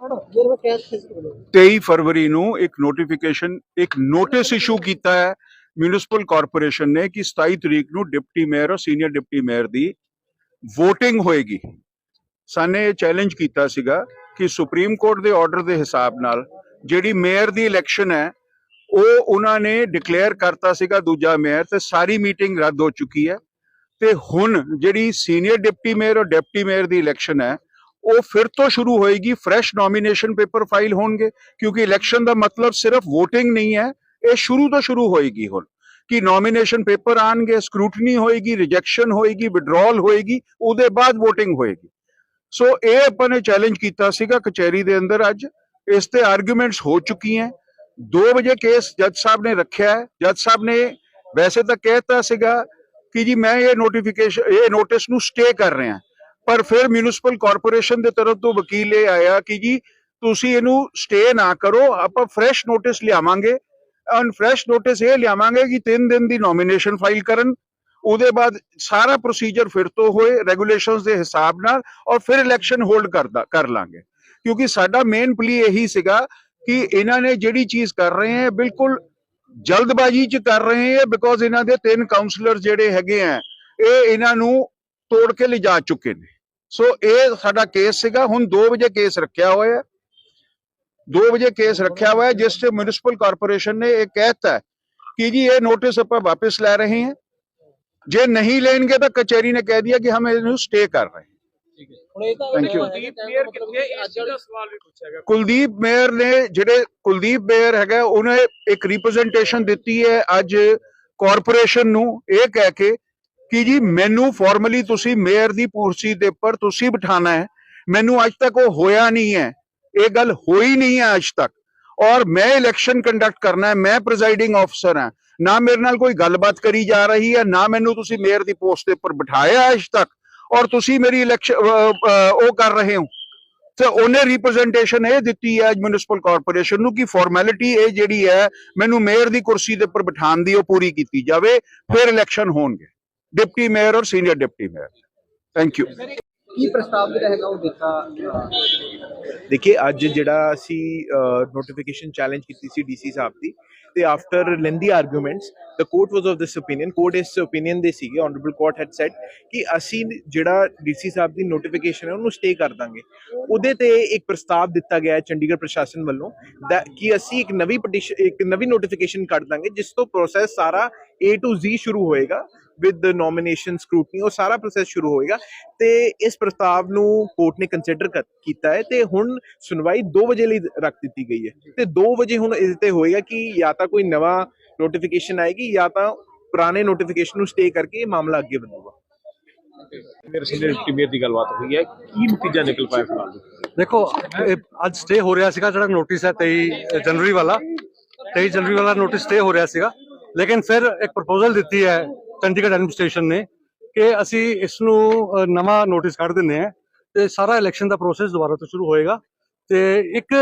23 ਫਰਵਰੀ ਨੂੰ ਇੱਕ ਨੋਟੀਫਿਕੇਸ਼ਨ ਇੱਕ ਨੋਟਿਸ ਇਸ਼ੂ ਕੀਤਾ ਹੈ ਮਿਊਨਿਸਪਲ ਕਾਰਪੋਰੇਸ਼ਨ ਨੇ ਕਿ 27 ਤਰੀਕ ਨੂੰ ਡਿਪਟੀ ਮੇਅਰ ਔਰ ਸੀਨੀਅਰ ਡਿਪਟੀ ਮੇਅਰ ਦੀ VOTING ਹੋਏਗੀ। ਸਾਨੇ ਇਹ ਚੈਲੰਜ ਕੀਤਾ ਸੀਗਾ ਕਿ ਸੁਪਰੀਮ ਕੋਰਟ ਦੇ ਆਰਡਰ ਦੇ ਹਿਸਾਬ ਨਾਲ ਜਿਹੜੀ ਮੇਅਰ ਦੀ ਇਲੈਕਸ਼ਨ ਹੈ, ਉਹ ਉਹਨਾਂ ਨੇ ਡਿਕਲੇਅਰ ਕਰਤਾ ਸੀਗਾ ਦੂਜਾ ਮੇਅਰ ਤੇ ਸਾਰੀ ਮੀਟਿੰਗ ਰੱਦ ਹੋ ਚੁੱਕੀ ਹੈ ਤੇ ਹੁਣ ਜਿਹੜੀ ਸੀਨੀਅਰ ਡਿਪਟੀ ਮੇਅਰ ਔਰ ਡਿਪਟੀ ਮੇਅਰ ਦੀ ਇਲੈਕਸ਼ਨ ਹੈ ਉਹ ਫਿਰ ਤੋਂ ਸ਼ੁਰੂ ਹੋਏਗੀ ਫਰੈਸ਼ ਨੋਮੀਨੇਸ਼ਨ ਪੇਪਰ ਫਾਈਲ ਹੋਣਗੇ, ਕਿਉਂਕਿ ਇਲੈਕਸ਼ਨ ਦਾ ਮਤਲਬ ਸਿਰਫ VOTING ਨਹੀਂ ਹੈ, ਇਹ ਸ਼ੁਰੂ ਤੋਂ ਸ਼ੁਰੂ ਹੋਏਗੀ ਹੁਣ। ਕਿ ਨੋਮੀਨੇਸ਼ਨ ਪੇਪਰ ਆਣਗੇ ਸਕ੍ਰੂਟਨੀ ਹੋਏਗੀ ਰਿਜੈਕਸ਼ਨ ਹੋਏਗੀ ਵਿਡਰਾਅਲ ਹੋਏਗੀ, ਉਹਦੇ ਬਾਅਦ VOTING ਹੋਏਗੀ। ਸੋ ਇਹ ਆਪਾਂ ਨੇ ਚੈਲੰਜ ਕੀਤਾ ਸੀਗਾ ਕਚਹਿਰੀ ਦੇ ਅੰਦਰ ਅੱਜ। ਇਸ ਤੇ ਆਰਗੂਮੈਂਟਸ ਹੋ ਚੁੱਕੀਆਂ। 2 ਵਜੇ ਕੇਸ ਜੱਜ ਸਾਹਿਬ ਨੇ ਰੱਖਿਆ ਹੈ। ਜੱਜ ਸਾਹਿਬ ਨੇ ਵੈਸੇ ਤਾਂ ਕਹਿਤਾ ਸੀਗਾ ਕਿ ਜੀ ਮੈਂ ਇਹ ਨੋਟੀਫਿਕੇਸ਼ਨ ਇਹ ਨੋਟਿਸ ਨੂੰ ਸਟੇ ਕਰ ਰਿਹਾ। ਪਰ ਫਿਰ ਮਿਊਨਿਸਪਲ ਕਾਰਪੋਰੇਸ਼ਨ ਦੇ ਤਰਫ ਤੋਂ ਵਕੀਲ ਇਹ ਆਇਆ ਕਿ ਜੀ ਤੁਸੀਂ ਇਹਨੂੰ ਸਟੇ ਨਾ ਕਰੋ, ਆਪਾਂ ਫਰੈਸ਼ ਨੋਟਿਸ ਲਿਆਵਾਂਗੇ। ਔਰ ਫਰੈਸ਼ ਨੋਟਿਸ ਇਹ ਲਿਆਵਾਂਗੇ ਕਿ 3 ਦਿਨ ਦੀ ਨੋਮੀਨੇਸ਼ਨ ਫਾਈਲ ਕਰਨ, ਉਹਦੇ ਬਾਅਦ ਸਾਰਾ ਪ੍ਰੋਸੀਜਰ ਫਿਰ ਤੋਂ ਹੋਏ ਰੈਗੂਲੇਸ਼ਨਸ ਦੇ ਹਿਸਾਬ ਨਾਲ, ਔਰ ਫਿਰ ਇਲੈਕਸ਼ਨ ਹੋਲਡ ਕਰਦਾ, ਕਰ ਲਾਂਗੇ। ਕਿਉਂਕਿ ਸਾਡਾ ਮੇਨ ਪਲੀ ਇਹੀ ਸੀਗਾ ਕਿ ਇਹਨਾਂ ਨੇ ਜਿਹੜੀ ਚੀਜ਼ ਕਰ ਰਹੇ ਹੈ, ਬਿਲਕੁਲ ਜਲਦਬਾਜ਼ੀ ਚ ਕਰ ਰਹੇ ਹੈ ਬਿਕੋਜ਼ ਇਹਨਾਂ ਦੇ ਤਿੰਨ ਕਾਉਂਸਲਰ ਜਿਹੜੇ ਹੈਗੇ ਆ ਇਹ ਇਹਨਾਂ ਨੂੰ ਤੋੜ ਕੇ ਲਿਜਾ ਚੁੱਕੇ ਨੇ। ਸੋ ਇਹ ਸਾਡਾ ਕੇਸ ਸੀਗਾ ਹੁਣ 2 ਵਜੇ ਕੇਸ ਰੱਖਿਆ ਹੋਇਆ ਹੈ। 2 ਵਜੇ ਕੇਸ ਰੱਖਿਆ ਹੋਇਆ ਜਿਸ ਤੇ ਮਿਊਨਿਸਪਲ ਕਾਰਪੋਰੇਸ਼ਨ ਨੇ ਇਹ ਕਹਿਤਾ ਕਿ ਜੀ ਇਹ ਨੋਟਿਸ ਆਪਾਂ ਵਾਪਸ ਲੈ ਰਹੇ ਹਾਂ। ਜੇ ਨਹੀਂ ਲੈਣਗੇ ਤਾਂ ਕਚਹਿਰੀ ਨੇ ਕਹਿ ਦਿਆ ਕਿ ਹਮ ਇਹਨੂੰ ਸਟੇ ਕਰ ਰਹੇ ਕੁਲਦੀਪ ਮੇਅਰ ਨੇ ਜਿਹੜੇ ਕੁਲਦੀਪ ਮੇਅਰ ਹੈਗਾ ਉਹਨੇ ਇੱਕ ਰਿਪਰੈਜ਼ੈਂਟੇਸ਼ਨ ਦਿੱਤੀ ਹੈ ਅੱਜ ਕਾਰਪੋਰੇਸ਼ਨ ਨੂੰ ਇਹ ਕਹਿ ਕੇ ਕਿ ਜੀ ਮੈਨੂੰ ਫਾਰਮਲੀ ਤੁਸੀਂ ਮੇਅਰ ਦੀ ਕੁਰਸੀ ਦੇ ਉੱਪਰ ਤੁਸੀਂ ਬਿਠਾਣਾ ਹੈ। ਮੈਨੂੰ ਅੱਜ ਤੱਕ ਉਹ ਹੋਇਆ ਨਹੀਂ ਹੈ। ਇਹ ਗੱਲ ਹੋਈ ਨਹੀਂ ਹੈ ਅੱਜ ਤੱਕ। ਔਰ ਮੈਂ ਇਲੈਕਸ਼ਨ ਕੰਡਕਟ ਕਰਨਾ ਹੈ, ਮੈਂ ਪ੍ਰੈਜ਼ਾਈਡਿੰਗ ਆਫਸਰ ਹਾਂ। ਨਾ ਮੇਰੇ ਨਾਲ ਕੋਈ ਗੱਲਬਾਤ ਕਰੀ ਜਾ ਰਹੀ ਹੈ, ਨਾ ਮੈਨੂੰ ਤੁਸੀਂ ਮੇਅਰ ਦੀ ਪੋਸਟ ਦੇ ਉੱਪਰ ਬਿਠਾਇਆ ਅੱਜ ਤੱਕ। ਔਰ ਤੁਸੀਂ ਮੇਰੀ ਇਲੈਕਸ਼ਨ ਉਹ ਕਰ ਰਹੇ ਹੋ। ਤੇ ਉਹਨੇ ਰਿਪਰੈਜ਼ੈਂਟੇਸ਼ਨ ਇਹ ਦਿੱਤੀ ਹੈ ਮਿਊਨਿਸਪਲ ਕਾਰਪੋਰੇਸ਼ਨ ਨੂੰ ਕਿ ਫਾਰਮੈਲਿਟੀ ਇਹ ਜਿਹੜੀ ਹੈ, ਮੈਨੂੰ ਮੇਅਰ ਦੀ ਕੁਰਸੀ ਦੇ ਉੱਪਰ ਬਿਠਾਉਣ ਦੀ ਉਹ ਪੂਰੀ ਕੀਤੀ ਜਾਵੇ, ਫਿਰ ਇਲੈਕਸ਼ਨ ਹੋਣਗੇ। ਡਿਪਟੀ ਮੇਅਰ ਔਰ senior deputy mayor. Thank you ਕੀ ਪ੍ਰਸਤਾਵ ਜਿਹੜਾ ਹੈਗਾ ਉਹ ਦਿੱਤਾ? ਦੇਖਿਏ ਅੱਜ ਜਿਹੜਾ ਅਸੀਂ ਨੋਟੀਫਿਕੇਸ਼ਨ ਚੈਲੰਜ ਕੀਤੀ ਸੀ ਡੀਸੀ ਸਾਹਿਬ ਦੀ ਤੇ ਆਫਟਰ ਲੈਂਦੀ arguments the court was of this opinion court ਇਸ ਓਪੀਨੀਅਨ ਦੇ ਸੀਗੇ. ਆਨਰੇਬਲ ਕੋਰਟ ਹੈਡ ਸੈਡ ਕਿ ਅਸੀਂ ਜਿਹੜਾ ਡੀਸੀ ਸਾਹਿਬ ਦੀ ਨੋਟੀਫਿਕੇਸ਼ਨ ਹੈ, ਉਹਨੂੰ ਸਟੇ ਕਰ ਦਾਂਗੇ। ਉਹਦੇ ਤੇ ਇੱਕ ਪ੍ਰਸਤਾਵ ਦਿੱਤਾ ਗਿਆ ਹੈ ਚੰਡੀਗੜ੍ਹ ਪ੍ਰਸ਼ਾਸਨ ਵੱਲੋਂ ਕਿ ਅਸੀਂ ਇੱਕ ਨਵੀਂ ਪਟੀਸ਼ਨ ਇੱਕ ਨਵੀਂ ਨੋਟੀਫਿਕੇਸ਼ਨ ਕੱਢ ਦਾਂਗੇ, ਜਿਸ ਤੋਂ ਪ੍ਰੋਸੈਸ ਸਾਰਾ A to Z ਸ਼ੁਰੂ ਹੋਏਗਾ ਵਿਦ ਨੋਮੀਨੇਸ਼ਨ ਸਕ੍ਰੂਟਨੀ ਉਹ ਸਾਰਾ ਪ੍ਰੋਸੈਸ ਸ਼ੁਰੂ ਹੋਏਗਾ। ਤੇ ਇਸ ਪ੍ਰਸਤਾਵ ਨੂੰ ਕੋਰਟ ਨੇ ਕੰਸੀਡਰ ਕੀਤਾ ਹੈ ਤੇ ਹੁਣ ਸੁਣਵਾਈ 2 ਵਜੇ ਲਈ ਰੱਖ ਦਿੱਤੀ ਗਈ ਹੈ। ਤੇ 2 ਵਜੇ ਹੁਣ ਇਸ ਤੇ ਹੋਏਗਾ ਕਿ ਜਾਂ ਤਾਂ ਕੋਈ ਨਵਾਂ ਨੋਟੀਫਿਕੇਸ਼ਨ ਆਏਗੀ ਜਾਂ ਤਾਂ ਪੁਰਾਣੇ ਨੋਟੀਫਿਕੇਸ਼ਨ ਨੂੰ ਸਟੇ ਕਰਕੇ ਇਹ ਮਾਮਲਾ ਅੱਗੇ ਵਧੂਗਾ। ਮੇਰੇ ਸੀਨੀਅਰ ਟੀਮੇਟ ਦੀ ਗੱਲਬਾਤ ਹੋਈ ਹੈ। ਕੀ ਨਤੀਜਾ ਨਿਕਲ ਪਾਇਆ ਫਿਲਹਾਲ ਦੇਖੋ ਅੱਜ ਸਟੇ ਹੋ ਰਿਹਾ ਸੀਗਾ ਜਿਹੜਾ ਨੋਟਿਸ ਹੈ 23 ਜਨਵਰੀ ਵਾਲਾ। 23 ਜਨਵਰੀ ਵਾਲਾ ਨੋਟਿਸ ਸਟੇ ਹੋ ਰਿਹਾ ਸੀਗਾ। ਲੇਕਿਨ ਫਿਰ ਇੱਕ ਪ੍ਰਪੋਜ਼ਲ ਦਿੱਤੀ ਹੈ ਚੰਡੀਗੜ੍ਹ ਐਡਮਿਨਿਸਟ੍ਰੇਸ਼ਨ ਨੇ ਕਿ ਅਸੀਂ ਇਸ ਨੂੰ ਨਵਾਂ ਨੋਟਿਸ ਕੱਢ ਦਿੰਦੇ ਹਾਂ ਤੇ ਸਾਰਾ ਇਲੈਕਸ਼ਨ ਦਾ ਪ੍ਰੋਸੈਸ ਦੁਬਾਰਾ ਤੋਂ ਸ਼ੁਰੂ ਹੋਏਗਾ। ਤੇ ਇੱਕ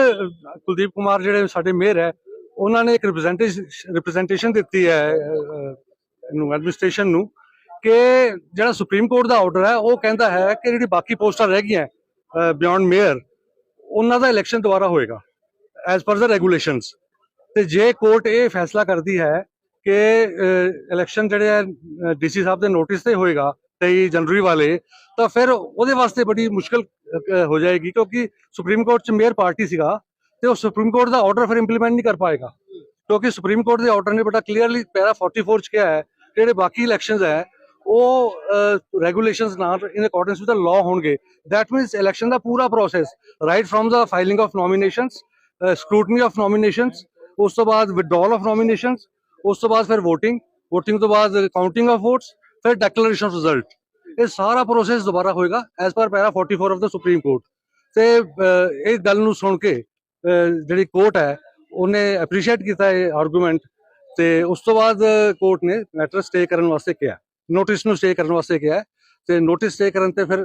ਕੁਲਦੀਪ ਕੁਮਾਰ ਜਿਹੜੇ ਸਾਡੇ ਮੇਅਰ ਹੈ ਉਹਨਾਂ ਨੇ ਇੱਕ ਰਿਪਰੈਜ਼ੈਂਟੇਸ਼ਨ ਰਿਪਰੈਜ਼ੈਂਟੇਸ਼ਨ ਦਿੱਤੀ ਹੈ ਨੂੰ ਐਡਮਿਨਿਸਟ੍ਰੇਸ਼ਨ ਨੂੰ ਕਿ ਜਿਹੜਾ ਸੁਪਰੀਮ ਕੋਰਟ ਦਾ ਆਰਡਰ ਹੈ, ਉਹ ਕਹਿੰਦਾ ਹੈ ਕਿ ਜਿਹੜੀ ਬਾਕੀ ਪੋਸਟਾਂ ਰਹਿ ਗਈਆਂ ਬਿਯੋਂਡ ਮੇਅਰ ਉਹਨਾਂ ਦਾ ਇਲੈਕਸ਼ਨ ਦੁਬਾਰਾ ਹੋਏਗਾ ਐਜ਼ ਪਰ ਦਾ ਰੈਗੂਲੇਸ਼ਨਸ ਤੇ ਜੇ ਕੋਰਟ ਇਹ ਫੈਸਲਾ ਕਰਦੀ ਹੈ ਕਿ ਇਲੈਕਸ਼ਨ ਜਿਹੜੇ ਹੈ ਡੀਸੀ ਸਾਹਿਬ ਦੇ ਨੋਟਿਸ ਤੇ ਹੋਏਗਾ 23 ਜਨਵਰੀ ਵਾਲੇ, ਤਾਂ ਫਿਰ ਉਹਦੇ ਵਾਸਤੇ ਬੜੀ ਮੁਸ਼ਕਲ ਹੋ ਜਾਏਗੀ ਕਿਉਂਕਿ ਸੁਪਰੀਮ ਕੋਰਟ ਚ ਮੇਅਰ ਪਾਰਟੀ ਸੀਗਾ ਤੇ ਉਹ ਸੁਪਰੀਮ ਕੋਰਟ ਦਾ ਆਰਡਰ ਫਿਰ ਇੰਪਲੀਮੈਂਟ ਨਹੀਂ ਕਰ ਪਾਏਗਾ। ਕਿਉਂਕਿ ਸੁਪਰੀਮ ਕੋਰਟ ਦੇ ਆਰਡਰ ਨੇ ਬੜਾ ਕਲੀਅਰਲੀ ਪੈਰਾ 44 ਚ ਕਿਹਾ ਹੈ ਕਿ ਜਿਹੜੇ ਬਾਕੀ ਇਲੈਕਸ਼ਨਸ ਹੈ ਉਹ ਰੈਗੂਲੇਸ਼ਨਸ ਨਾਲ in accordance with the law ਹੋਣਗੇ। ਦੈਟ ਮੀਨਸ ਇਲੈਕਸ਼ਨ ਦਾ ਪੂਰਾ process right from the filing of nominations scrutiny of nominations ਉਸ ਤੋਂ ਬਾਅਦ ਵਿਡਰਾਅਲ ਆਫ ਨੋਮੀਨੇਸ਼ਨਸ ਉਸ ਤੋਂ ਬਾਅਦ ਫਿਰ VOTING VOTING ਤੋਂ ਬਾਅਦ ਕਾਊਂਟਿੰਗ ਆਫ ਵੋਟਸ ਫਿਰ ਡੈਕਲੇਰੇਸ਼ਨ ਆਫ ਰਿਜ਼ਲਟ ਇਹ ਸਾਰਾ ਪ੍ਰੋਸੈਸ ਦੁਬਾਰਾ ਹੋਏਗਾ as per para 44 of the supreme court ਤੇ ਅਹ, ਇਹ ਗੱਲ ਨੂੰ ਸੁਣ ਕੇ ਜਿਹੜੀ ਕੋਰਟ ਹੈ ਉਹਨੇ ਐਪਰੀਸ਼ੀਏਟ ਕੀਤਾ ਇਹ ਆਰਗੂਮੈਂਟ ਤੇ ਉਸ ਤੋਂ ਬਾਅਦ ਕੋਰਟ ਨੇ ਮੈਟਰ ਸਟੇ ਕਰਨ ਵਾਸਤੇ ਕਿਹਾ। ਨੋਟਿਸ ਨੂੰ ਸਟੇ ਕਰਨ ਵਾਸਤੇ ਕਿਹਾ। ਤੇ ਨੋਟਿਸ ਸਟੇ ਕਰਨ ਤੇ ਫਿਰ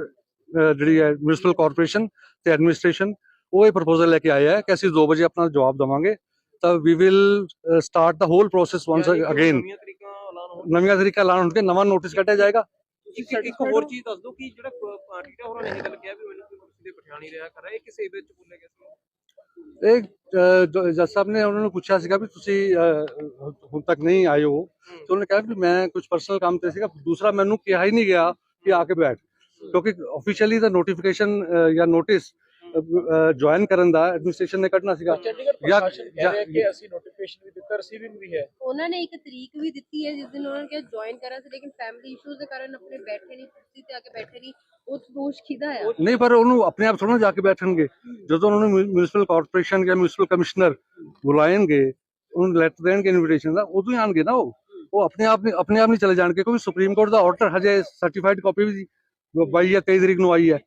ਜਿਹੜੀ ਹੈ ਮਿਊਨਿਸਪਲ ਕਾਰਪੋਰੇਸ਼ਨ ਤੇ ਐਡਮਿਨਿਸਟ੍ਰੇਸ਼ਨ ਉਹ ਇਹ ਪ੍ਰਪੋਜ਼ਲ ਲੈ ਕੇ ਆਇਆ ਹੈ ਕਿ ਅਸੀਂ 2 ਵਜੇ ਆਪਣਾ ਜਵਾਬ ਦਵਾਂਗੇ। ਤਾਂ ਵੀ will start the whole process once again ਨਵੀਆਂ ਤਰੀਕਾਂ ਐਲਾਨ ਹੋਣ। ਨਵੀਆਂ ਤਰੀਕਾ ਐਲਾਨ ਹੋਣ ਕੇ ਨਵਾਂ ਨੋਟਿਸ ਕੱਢਿਆ ਜਾਏਗਾ। ਇੱਕ ਹੋਰ ਚੀਜ਼ ਦੱਸ ਦਿਓ ਕਿ ਜਿਹੜਾ ਪਾਰਟੀ ਦਾ ਹੋਰਾਂ ਨੇ ਇਹ ਗੱਲ ਕਿਹਾ ਵੀ ਮੈਨੂੰ ਕੁਰਸੀ ਦੇ ਪਠਾਣੀ ਰਿਹਾ ਕਰ ਇਹ ਕਿਸੇ ਵਿੱਚ ਬੋਲੇ ਗਿਆ ਸੀ ਜੱਜ ਸਾਹਿਬ ਨੇ ਉਹਨਾਂ ਨੂੰ ਪੁੱਛਿਆ ਸੀਗਾ ਵੀ ਤੁਸੀਂ ਹੁਣ ਤੱਕ ਨਹੀਂ ਆਏ ਹੋ। ਤੇ ਉਹਨਾਂ ਨੇ ਕਿਹਾ ਵੀ ਮੈਂ ਕੁਝ ਪਰਸਨਲ ਕੰਮ ਤੇ ਸੀਗਾ, ਦੂਸਰਾ ਮੈਨੂੰ ਕਿਹਾ ਹੀ ਨਹੀਂ ਗਿਆ ਕਿ ਆ ਕੇ ਬੈਠ। ਕਿਉਂਕਿ ਆਫੀਸ਼ੀਅਲੀ ਦਾ ਨੋਟੀਫਿਕੇਸ਼ਨ ਜਾਂ ਨੋਟਿਸ ਜੁਆਇਨ ਕਰਨ ਦਾ ਐਡਮਿਨਿਸਟ੍ਰੇਸ਼ਨ ਨੇ ਕੱਢਣਾ ਸੀਗਾ। ਚੰਡੀਗੜ੍ਹ ਜਾਂ- ਪ੍ਰਸ਼ਾਸਨ ਕਹਿ ਰਿਹਾ ਕਿ ਅਸੀਂ ਨੋਟੀਫਿਕੇਸ਼ਨ ਵੀ ਦਿੱਤਾ ਰਿਸੀਵਿੰਗ ਵੀ ਹੈ। ਉਹਨਾਂ ਨੇ ਇੱਕ ਤਰੀਕ ਵੀ ਦਿੱਤੀ ਹੈ ਜਿਸ ਦਿਨ ਉਹਨਾਂ ਨੇ ਕਿਹਾ ਜੁਆਇਨ ਕਰਾਂ ਸੀ ਲੇਕਿਨ ਫੈਮਿਲੀ ਇਸ਼ੂਜ਼ ਦੇ ਕਾਰਨ ਆਪਣੇ ਬੈਠੇ ਨਹੀਂ ਕੁਰਸੀ ਤੇ ਆ ਕੇ ਬੈਠੇ ਨਹੀਂ ਉਹ ਦੋਸ਼ ਕਿਹਦਾ ਆ? ਨਹੀਂ ਪਰ ਉਹਨੂੰ ਆਪਣੇ ਆਪ ਥੋੜਾ ਜਾ ਕੇ ਬੈਠਣਗੇ। ਜਦੋਂ ਉਹਨਾਂ ਨੂੰ ਮਿਊਨਿਸਪਲ ਕਾਰਪੋਰੇਸ਼ਨ ਜਾਂ ਮਿਊਨਿਸਪਲ ਕਮਿਸ਼ਨਰ ਬੁਲਾਏਂਗੇ ਉਹਨੂੰ ਲੈਟਰ ਦੇਣਗੇ ਇਨਵੀਟੇਸ਼ਨ ਦਾ ਉਦੋਂ ਹੀ ਆਣਗੇ ਨਾ ਉਹ। ਉਹ ਆਪਣੇ ਆਪ ਨਹੀਂ ਆਪਣੇ ਆਪ ਨਹੀਂ ਚਲੇ ਜਾਣਗੇ ਕਿਉਂਕਿ ਸੁਪਰੀਮ ਕੋਰਟ ਦਾ ਆਰਡਰ ਹਜੇ ਸਰਟੀਫਾਈਡ ਕਾਪੀ ਵੀ 22 ਜਾਂ 23 ਤਰੀਕ ਨੂੰ ਆਈ ਹੈ।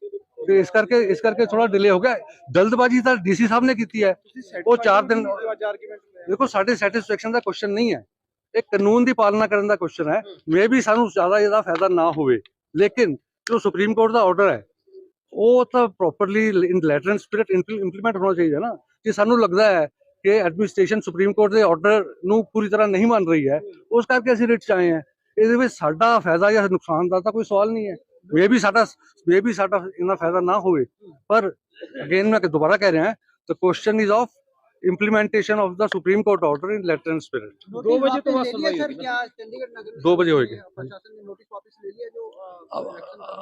ਤੇ ਇਸ ਕਰਕੇ ਇਸ ਕਰਕੇ ਥੋੜਾ ਡਿਲੇ ਹੋ ਗਿਆ। ਜਲਦਬਾਜ਼ੀ ਤਾਂ ਡੀਸੀ ਸਾਹਿਬ ਨੇ ਕੀਤੀ ਹੈ। ਉਹ ਚਾਰ ਦਿਨ ਦੇਖੋ ਸਾਡੇ ਸੈਟੀਸਫੈਕਸ਼ਨ ਦਾ ਕੁਐਸਚਨ ਨਹੀਂ ਹੈ। ਇਹ ਕਾਨੂੰਨ ਦੀ ਪਾਲਣਾ ਕਰਨ ਦਾ ਕੁਐਸਚਨ ਹੈ। ਮੇ ਵੀ ਸਾਨੂੰ ਜ਼ਿਆਦਾ ਇਹਦਾ ਫਾਇਦਾ ਨਾ ਹੋਵੇ। ਲੇਕਿਨ ਜੋ ਸੁਪਰੀਮ ਕੋਰਟ ਦਾ ਆਰਡਰ ਹੈ ਉਹ ਤਾਂ properly in letter and spirit implement ਹੋਣਾ ਚਾਹੀਦਾ ਨਾ। ਕਿ ਸਾਨੂੰ ਲੱਗਦਾ ਹੈ ਕਿ ਐਡਮਿਨਿਸਟ੍ਰੇਸ਼ਨ ਸੁਪਰੀਮ ਕੋਰਟ ਦੇ ਆਰਡਰ ਨੂੰ ਪੂਰੀ ਤਰ੍ਹਾਂ ਨਹੀਂ ਮੰਨ ਰਹੀ ਹੈ ਉਸ ਕਰਕੇ ਅਸੀਂ ਰਿਟ ਚ ਆਏ ਹਾਂ। ਇਹਦੇ ਵਿੱਚ ਸਾਡਾ ਫਾਇਦਾ ਜਾਂ ਨੁਕਸਾਨ ਦਾ ਤਾਂ ਕੋਈ ਸਵਾਲ ਨਹੀਂ ਹੈ। भी साडा ये भी साडा इतना फ़ायदा ना पर अगेन मैं दोबारा कह रहे हैं the question is of implementation of the supreme court order in letter and spirit दो बजे तो दो बजे होगी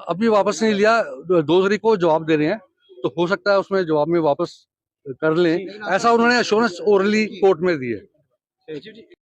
अभी वापस नहीं लिया दो तरीक को जवाब दे रहे हैं तो हो सकता है उसमें जवाब में वापस कर लें ऐसा उन्होंने अश्योरेंस ओरली कोर्ट में दिए